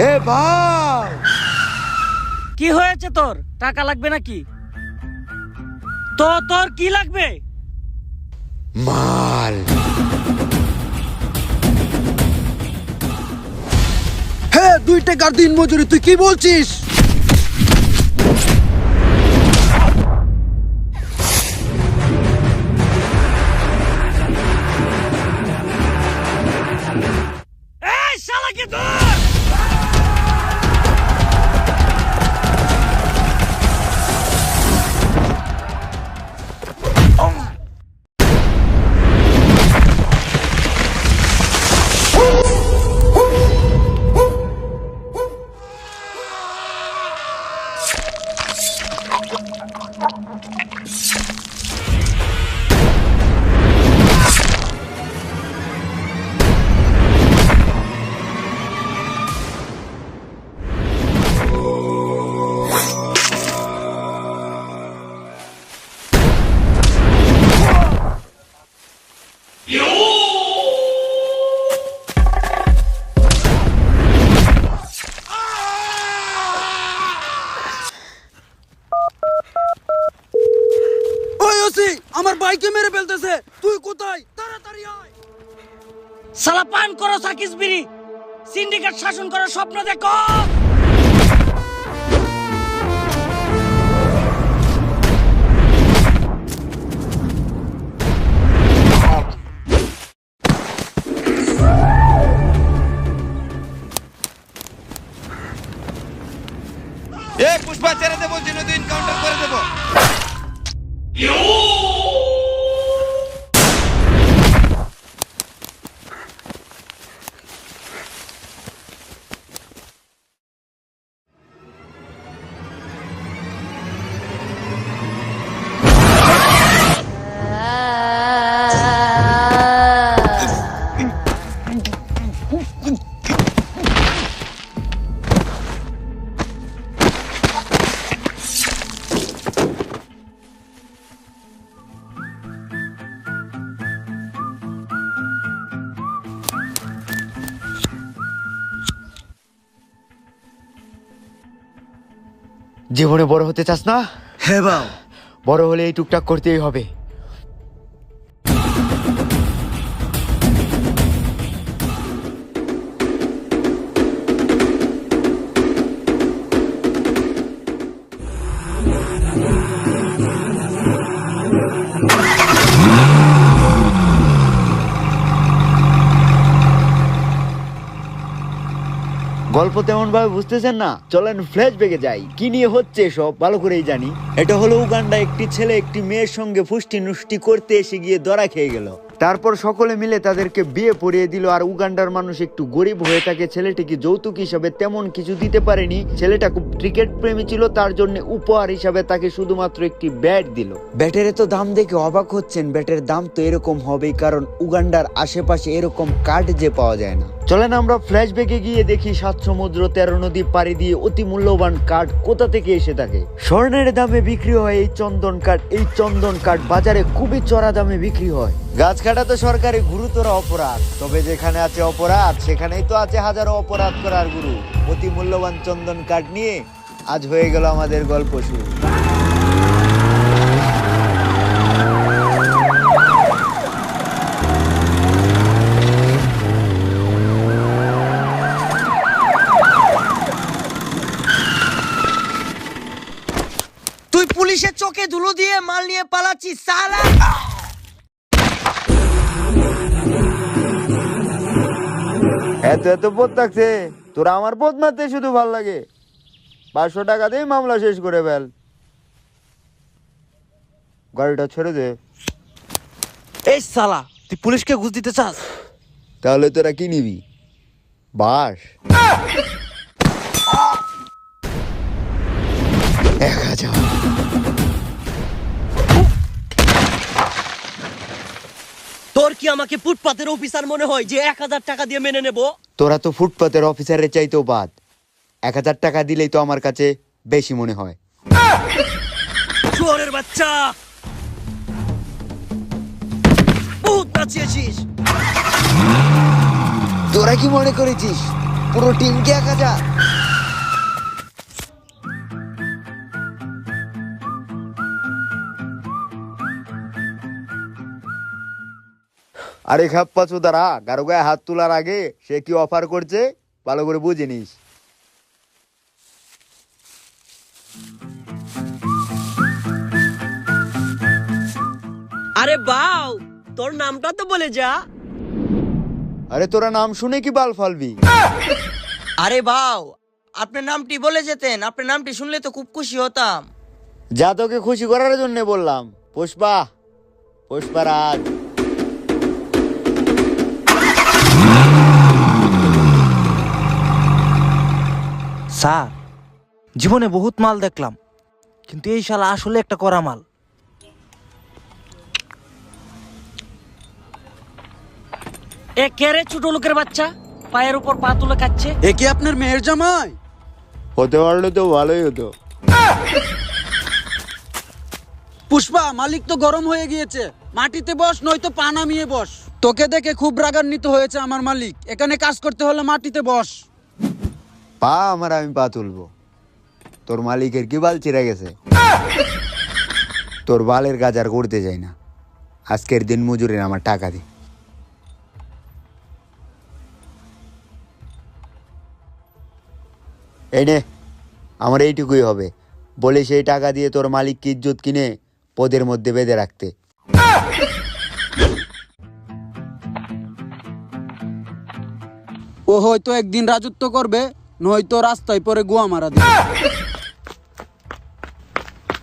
এ ভাই! কি হয়েছে তোর? টাকা লাগবে নাকি? তো তোর কি লাগবে? মাল। হ্যাঁ দুই টাকার দিন মজুরি তুই কি বলছিস? সিন্ডিকেট শাসন করার স্বপ্ন দেখো। এ পুষ্পা ছেড়ে দেবো নদী এনকাউন্টার করে দেবো। জীবনে বড় হতে চাস না? হ্যাঁ বাবা বড় হলে এই টুকটাক করতেই হবে। গল্প তেমন ভাবে বুঝতেছেন না। চলেন ফ্ল্যাশ বেগে যাই। কি নিয়ে হচ্ছে সব ভালো করেই জানি। এটা হলো উগান্ডা একটি ছেলে একটি মেয়ের সঙ্গে ফুষ্টি নুষ্টি করতে এসে গিয়ে দরা খেয়ে গেল। তারপর সকলে মিলে তাদেরকে বিয়ে পড়িয়ে দিল, আর উগান্ডার মানুষ একটু গরিব হয়ে থাকে, ছেলেটিকে যৌতুক হিসাবে তেমন কিছু দিতে পারেনি। ছেলেটা খুব ক্রিকেট প্রেমী ছিল, তার জন্য উপহার হিসাবে তাকে শুধুমাত্র একটি ব্যাট দিল। ব্যাটের তো দাম দেখে অবাক হচ্ছেন, ব্যাটের দাম তো এরকম হবেই, কারণ উগান্ডার আশেপাশে এরকম কার্ড যে পাওয়া যায় না। চলেন আমরা ফ্ল্যাশ ফ্ল্যাশব্যাকে গিয়ে দেখি সাত সমুদ্র তেরো নদী পাড়ি দিয়ে অতি মূল্যবান কাঠ কোথা থেকে এসে থাকে। স্বর্ণের দামে বিক্রি হয় এই চন্দন কাঠ এই চন্দন কাঠ বাজারে খুবই চড়া দামে বিক্রি হয়। গাছ কাটা তো সরকারি গুরুতর অপরাধ, তবে যেখানে আছে অপরাধ, সেখানেই তো আছে হাজারো অপরাধ করার গুরু। অতি মূল্যবান চন্দন কাঠ নিয়ে আজ হয়ে গেল আমাদের গল্প শুরু। তুই পুলিশের চোখে ধুলো দিয়ে মাল নিয়ে পালাচ্ছিস, সালা! এত এত পথ থাকছে। তোরা আমার পথ মারতে শুধু ভালো লাগে। পাঁচশো টাকা দিয়ে মামলা শেষ করে ফেল। গাড়িটা ছেড়ে দে। এই সালা তুই পুলিশকে ঘুষ দিতে চাস? তাহলে তোরা কি নিবি? বাস এক হাজার। কি আমাকে ফুটপাতের অফিসার মনে হয় যে এক হাজার টাকা দিয়ে মেনে নেব? তোরা তো ফুটপাতের অফিসারের চাইতেও বাদ। এক হাজার টাকা দিলেই তো আমার কাছে বেশি মনে হয়। শুয়ারের বাচ্চা! বহুত নাচিয়েছিস। তোরা কি মনে করেছিস? পুরো টিমকে এক হাজার? আরে খাপ্পা চোদারা কারও গায়ে হাত তোলার আগে সে কি অফার করছে? ভালো করে বুঝে নিস। আরে বাউ তোর নামটা তো বলে যা। আরে তোরা নাম শুনে কি বাল ফালবি? আরে বাউ আপনার নামটি বলে যেতেন আপনার নামটি শুনলে তো খুব খুশি হতাম। যা তোকে খুশি করার জন্য বললাম। পুষ্পা পুষ্পারাজ স্যার জীবনে বহুত মাল দেখলাম কিন্তু এই শালা আসলে একটা করা মাল। এ কে রে ছোট লোকের বাচ্চা? পায়ের উপর পা তুলে খাচ্ছে এ কি আপনার মেয়ের জামাই? হতে পারলে তো ভালোই হতো। পুষ্পা মালিক তো গরম হয়ে গিয়েছে। মাটিতে বস নয়তো পা নামিয়ে বস। তোকে দেখে খুব রাগান্বিত হয়েছে আমার মালিক। এখানে কাজ করতে হলে মাটিতে বস। পা আমার আমি পা তুলবো। তোর মালিকের কি বাল চিরা গেছে? তোর বালের কাজ আর করতে যাই না। আজকের দিন মজুরির আমার টাকা দি। এই আমার এইটুকুই হবে। বলে সেই টাকা দিয়ে তোর মালিককে ইজ্জত কিনে পদের মধ্যে বেঁধে রাখতে? ও হয়তো একদিন রাজত্ব করবে। নয়তো রাস্তায় পরে গোয়া মারা দিবে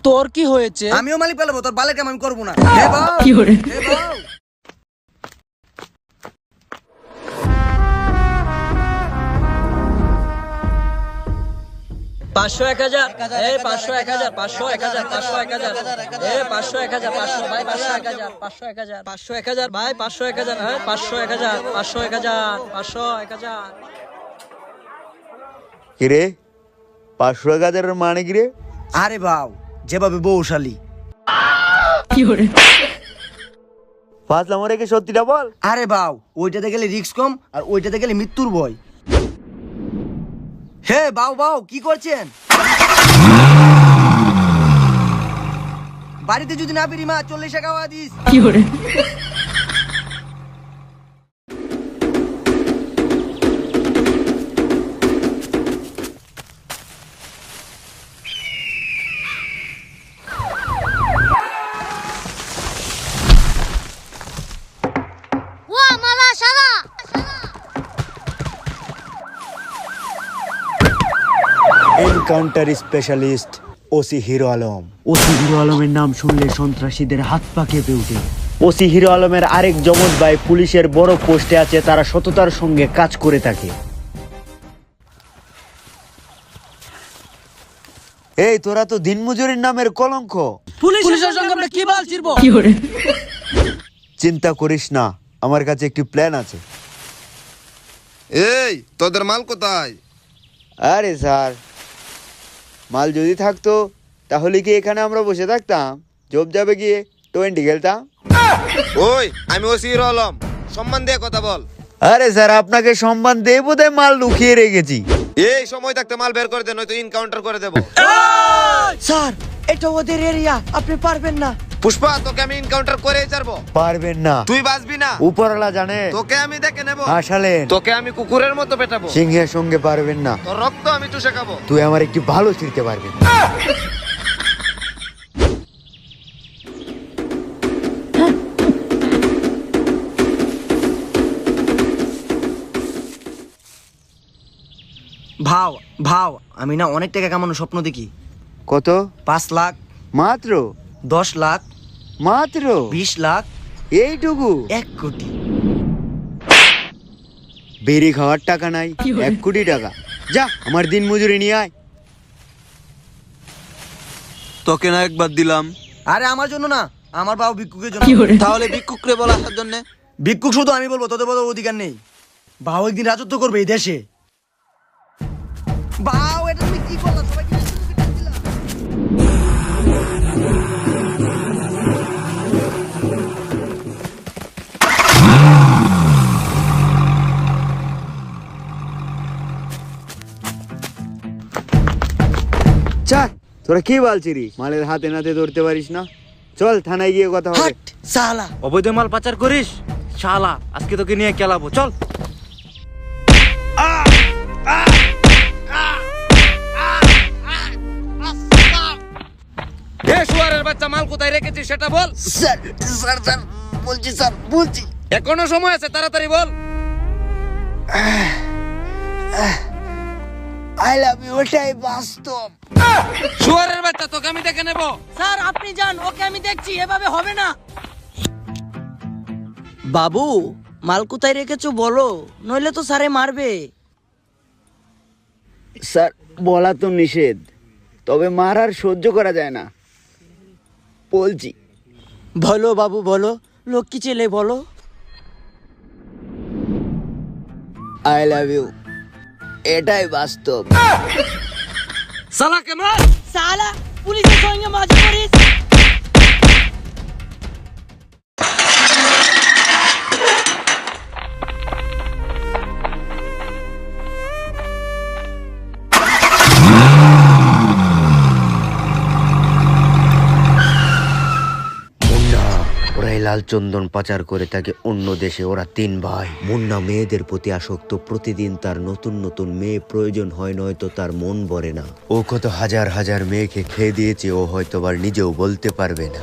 তোর কি হয়েছে আমিও মালিক পেলাবো তোর বালের কাম আমি করব না বাউ হে বাউ পাঁচশো এক হাজার এ পাঁচশো এক হাজার পাঁচশো এক হাজার পাঁচশো এক হাজার এ পাঁচশো এক হাজার পাঁচশো ভাই পাঁচশো এক হাজার পাঁচশো এক হাজার পাঁচশো এক হাজার ভাই পাঁচশো এক হাজার হ্যাঁ পাঁচশো এক হাজার পাঁচশো এক হাজার পাঁচশো এক হাজার কিরে? পাঁচশো এক হাজারের মানে কিরে? আরে বাউ যেভাবে বৌশালী ফাজলাম রেখে সত্যিটা বল। আরে বাউ ওইটাতে গেলে রিস্ক কম আর ওইটাতে গেলে মৃত্যুর ভয়। হে বাউ বাউ কি করছেন? বাড়িতে যদি না পেরি মা চল্লিশ টাকা দিস। 와 encounter specialist OC Hero Alam. OC Hero আলমের নাম শুনলে সন্ত্রাসীদের হাত পা কেঁপে ওঠে। ওসি হিরো আলমের আরেক জমজ ভাই পুলিশের বড় পোস্টে আছে তারা সততার সঙ্গে কাজ করে থাকে। এই তোরা তো দিনমজুরির নামের কলঙ্ক। পুলিশের সঙ্গে আমরা কি বাল ছিড়বো? চিন্তা করিস না আমার কাছে একটি প্ল্যান আছে। এই তোদের মাল কোথায়? আরে স্যার মাল যদি থাকতো তাহলে কি এখানে আমরা বসে থাকতাম? জব যাবে গিয়ে টোয়েন্টি খেলতাম। ওই আমি ওসির আলম। সম্মান দিয়ে কথা বল। আরে স্যার আপনাকে সম্মান দিয়ে বোধহয় মাল লুকিয়ে রেখেছি। এই সময় থাকতে মাল বের করে দেন নয়তো ইনকাউন্টার করে দেবো। স্যার এটা ওদের এরিয়া আপনি পারবেন না। পুষ্পা তোকে আমি ইনকাউন্টার করে ছাড়বো। পারবেন না। তুই বাঁচবি না। উপরওয়ালা জানে। তোকে আমি দেখে নেব। আসালেন তোকে আমি কুকুরের মতো পেটাবো। সিংহের সঙ্গে পারবেন না। তোর রক্ত আমি চুষে খাব। তুই আমার একটি ভালো ছিড়তে পারবি ভাও ভাও আমি না অনেক টাকা কামানোর স্বপ্ন দেখি। কত? পাঁচ লাখ। মাত্র? দশ লাখ মাত্র? বিশ লাখ এইটুকু? এক কোটি। বেরি খাওয়ার টাকা নাই এক কোটি টাকা। যা আমার দিন মজুরি নিয়ে আয়। তোকে না একবার দিলাম। আরে আমার জন্য না আমার বাবু ভিক্ষুকের জন্য। তাহলে ভিক্ষুক রে বলা আসার জন্য। ভিক্ষুক শুধু আমি বলব তোদের বলার অধিকার নেই। বাবু একদিন রাজত্ব করবে এই দেশে। বাউ এটা তোরা কি বালছিরি মালের হাতে নাতে ধরতে পারিস না। চল থানায় গিয়ে কথা হবে। সালা অবৈধ মাল পাচার করিস? শালা আজকে তোকে নিয়ে খেলাবো চল। বাচ্চা মাল কোথায় রেখেছিস সেটা বল। স্যার স্যার স্যার বলছি স্যার বলছি। এখনও সময় আছে তাড়াতাড়ি বল। আই লাভ ইউ ওটাই বাস্তব। শুয়ারের বাচ্চা তোকে আমি দেখে নেব। স্যার আপনি যান ওকে আমি দেখছি এভাবে হবে না। বাবু মাল কোথায় রেখেছো বলো নইলে তো স্যারে মারবে। স্যার বলা তো নিষেধ তবে মার আর সহ্য করা যায় না। বলছি। বলো বাবু বলো লক্ষ্মী ছেলে বলো? আই লাভ ইউ এটাই বাস্তব। সালা কেমন সালা পুলিশের সঙ্গে মাঝে করিস লাল চন্দন পাচার করে তাকে অন্য দেশে, ওরা তিন ভাই। মুন্না মেয়েদের প্রতি আসক্ত, প্রতিদিন তার নতুন নতুন মেয়ে প্রয়োজন হয়, নয়তো তার মন ভরে না। ও কত হাজার হাজার মেয়েকে খেয়ে দিয়েছে, ও হয়তো আবার নিজেও বলতে পারবে না।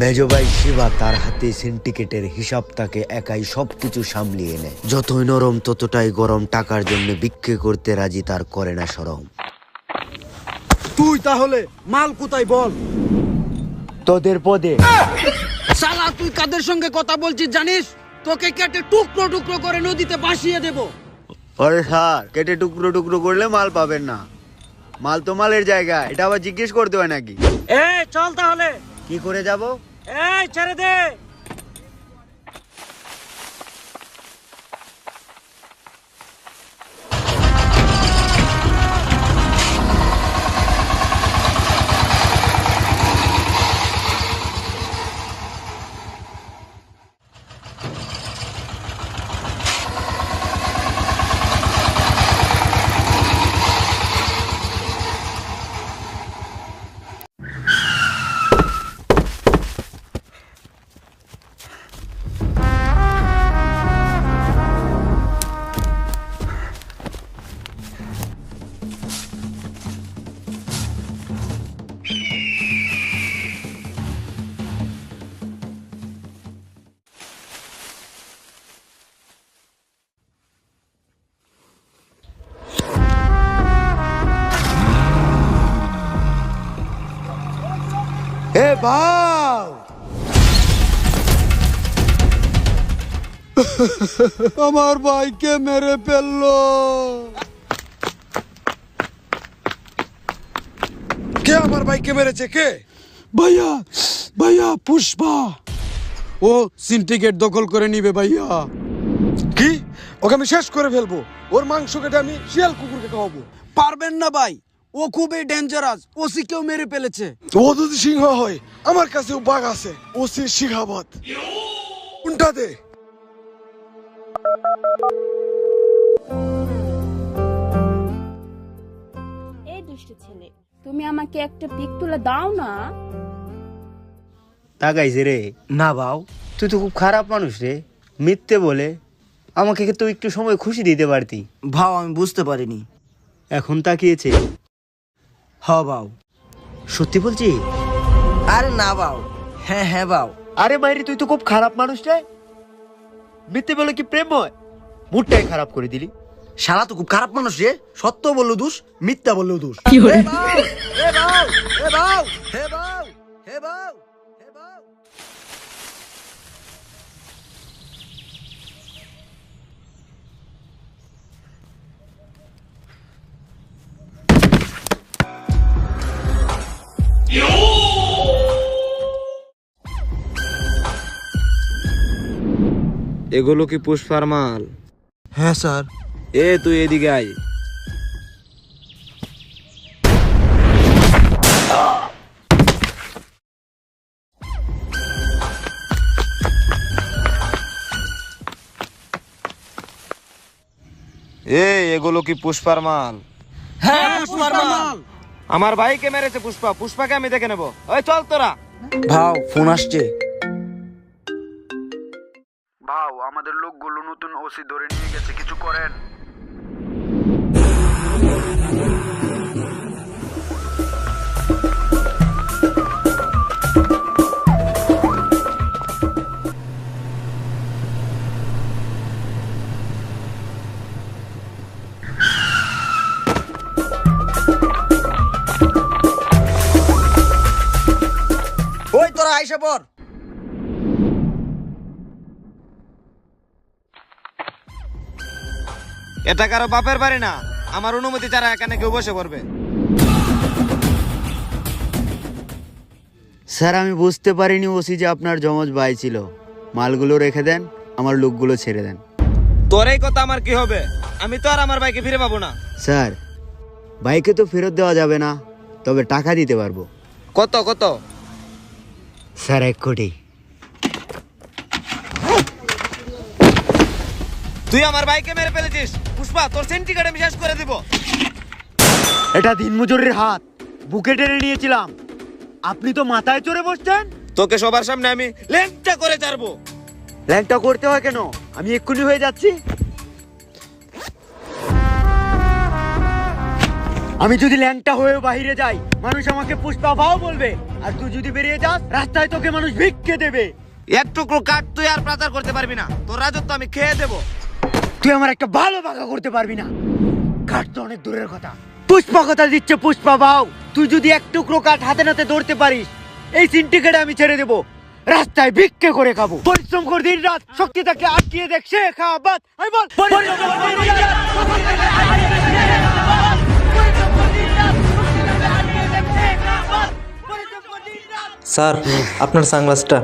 মেজবাই শিবা তার হাতে সিন্ডিকেটের হিসাব তাকে একাই সবকিছু সামলিয়ে নেয়। যতই নরম, ততটাই গরম, টাকার জন্য বিক্রি করতে রাজি তার করে না সরম। তুই তাহলে মাল কোথায় বল? তোদের পদে। সালা তুই কাদের সঙ্গে কথা বলছিস জানিস? তোকে কেটে টুকরো টুকরো করে নদীতে ভাসিয়ে দেব। আরে স্যার কেটে টুকরো টুকরো করলে মাল পাবেন না। মাল তো মালের জায়গা এটা আবার জিজ্ঞেস করতে হয় নাকি? এই চল তাহলে। কি করে যাব? এই ছেড়ে দে। আমার ভাইকে মেরে ফেলল। কে আমার ভাইকে মেরেছে? কে? ভাইয়া ভাইয়া পুষ্পা। ও সিন্ডিকেট দখল করে নিবে ভাইয়া। কি? ওকে আমি শেষ করে ফেলব। ওর মাংস কেটে আমি শিয়াল কুকুরকে খাওয়াবো। পারবেন না ভাই। ও খুবই ডেঞ্জারাস ওসি কেউ মেরে ফেলেছে। ও যদি সিংহ হয় আমার কাছেও বাঘ আছে। ও সে শিখাবাদ কোনটা দে এই দুষ্টু ছেলে তুমি আমাকে একটা পিক তুলে দাও না? তাকাইছে রে। না বাউ। তুই তো খুব খারাপ মানুষ রে। মিথ্যে বলে আমাকে তো একটু সময় খুশি দিতে পারতি? ভাও আমি বুঝতে পারিনি। এখন তাকিয়েছে। হ বাউ। সত্যি বলছি আরে না বাউ। হ্যাঁ হ্যাঁ বাউ। আরে মাইরি তুই তো খুব খারাপ মানুষ রে। মিথ্যে বলে কি প্রেম হয়? মুডটাই খারাপ করে দিলি। সারা তো খুব খারাপ মানুষ রে। সত্য বলল দোষ মিথ্যা বলল দোষ। এগুলো কি পুষ্পার মাল? হ্যাঁ স্যার। এ তুই এদিকে আয়। এ এগুলো কি পুষ্পার মাল? হ্যাঁ পুষ্পার মাল। আমার ভাইকে মেরেছে পুষ্পা। পুষ্পাকে আমি দেখে নেব। ওই চল তোরা। ভাও ফোন আসছে। নতুন ওসি ধরে নিয়ে গেছে কিছু করেন? ওই তোরা আইসা পর এটা কারও বাপের বাড়ি না। আমার অনুমতি ছাড়া এখানে কেউ বসে পড়বে। স্যার আমি বুঝতে পারিনি ওসি যে আপনার জমজ ভাই ছিল। মালগুলো রেখে দেন আমার লোকগুলো ছেড়ে দেন। তোর এই কথা আমার কি হবে? আমি তো আর আমার ভাইকে ফিরে পাবো না। স্যার বাইকে তো ফেরত দেওয়া যাবে না তবে টাকা দিতে পারব। কত কত? স্যার এক কোটি। তুই আমার ভাইকে মেরে ফেলেছিস। পুষ্পা তোর সেন্টিকেট আমি শেষ করে দিব। এটা দিনমজুরের হাত। বুকে টেনে নিয়েছিলাম। আপনি তো মাথায় চড়ে বসছেন? তোকে সবার সামনে আমি ল্যাংটা করে ছাড়বো। ল্যাংটা করতে হয় কেন? আমি এক্ষুনি হয়ে যাচ্ছি। আমি যদি ল্যাংটা হয়ে বাইরে যাই মানুষ আমাকে পুষ্পা ভাও বলবে। আর তুই যদি বেরিয়ে যাস রাস্তায় তোকে মানুষ ভিক্ষে দেবে। এক টুকরো কাঠ তুই আর প্রচার করতে পারবি না। তোর রাজত্ব আমি খেয়ে দেবো। তুই আমার একটা ভালো বাঁকা করতে পারবি না। কাঠ তো অনেক দূরের কথা। পুষ্পা কথা দিচ্ছে পুষ্পা বাউ। তুই যদি এক টুকরো কাঠ হাতে নাতে ধরতে পারিস এই সিন্ডিকেটে আমি ছেড়ে দেবো। রাস্তায় ভিক্ষে করে খাব। পরিশ্রম কর দিন রাত শক্তি তাকে আটকিয়ে দেখ সে খাওয়া বাদ। আমি বল পরিশ্রম কর দিন রাত। স্যার আপনার সানগ্লাসটা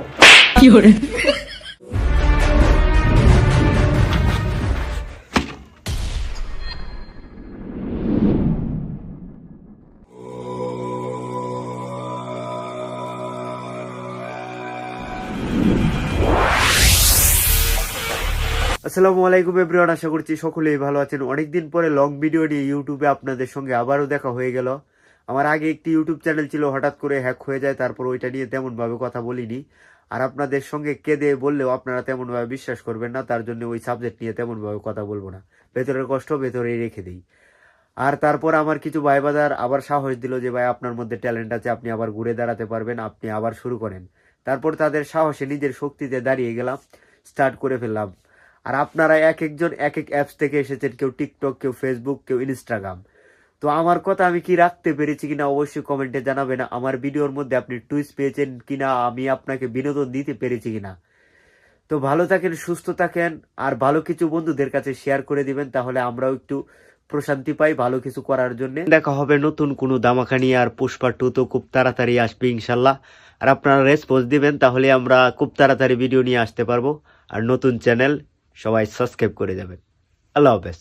আসসালামু আলাইকুম এভরিওয়ান আশা করছি সকলেই ভালো আছেন। অনেকদিন পরে লং ভিডিও নিয়ে ইউটিউবে আপনাদের সঙ্গে আবারও দেখা হয়ে গেল। আমার আগে একটি ইউটিউব চ্যানেল ছিল, হঠাৎ করে হ্যাক হয়ে যায়, তারপর ওইটা নিয়ে তেমনভাবে কথা বলিনি। আর আপনাদের সঙ্গে কেঁদে বললেও আপনারা তেমনভাবে বিশ্বাস করবেন না, তার জন্য ওই সাবজেক্ট নিয়ে তেমনভাবে কথা বলব না। ভেতরের কষ্ট ভেতরেই রেখে দিই। আর তারপর আমার কিছু ভাই বাজার আবার সাহস দিল যে, ভাই, আপনার মধ্যে ট্যালেন্ট আছে, আপনি আবার ঘুরে দাঁড়াতে পারবেন, আপনি আবার শুরু করেন। তারপর তাদের সাহসে নিজের শক্তিতে দাঁড়িয়ে গেলাম স্টার্ট করে ফেললাম। আর আপনারা এক একজন এক এক অ্যাপস থেকে এসেছেন, কেউ টিকটক কেউ ফেসবুক কেউ ইনস্টাগ্রাম তো আমার কথা আমি কি রাখতে পেরেছি কিনা অবশ্যই কমেন্টে জানাবেন। আমার ভিডিওর মধ্যে আপনি টুইস্ট পেয়েছেন কিনা, আমি আপনাকে বিনোদন দিতে পেরেছি কিনা। তো ভালো থাকেন, সুস্থ থাকেন, আর ভালো কিছু বন্ধুদের কাছে শেয়ার করে দিবেন, তাহলে আমরাও একটু প্রশান্তি পাই ভালো কিছু করার জন্য। দেখা হবে নতুন কোনো দামাকা নিয়ে, আর পুষ্পা টু তো খুব তাড়াতাড়ি আসবে ইনশাল্লাহ। আর আপনারা রেসপন্স দিবেন, তাহলে আমরা খুব তাড়াতাড়ি ভিডিও নিয়ে আসতে পারব। আর নতুন চ্যানেল সবাই সাবস্ক্রাইব করে যাবেন আল্লাহ হাফেজ।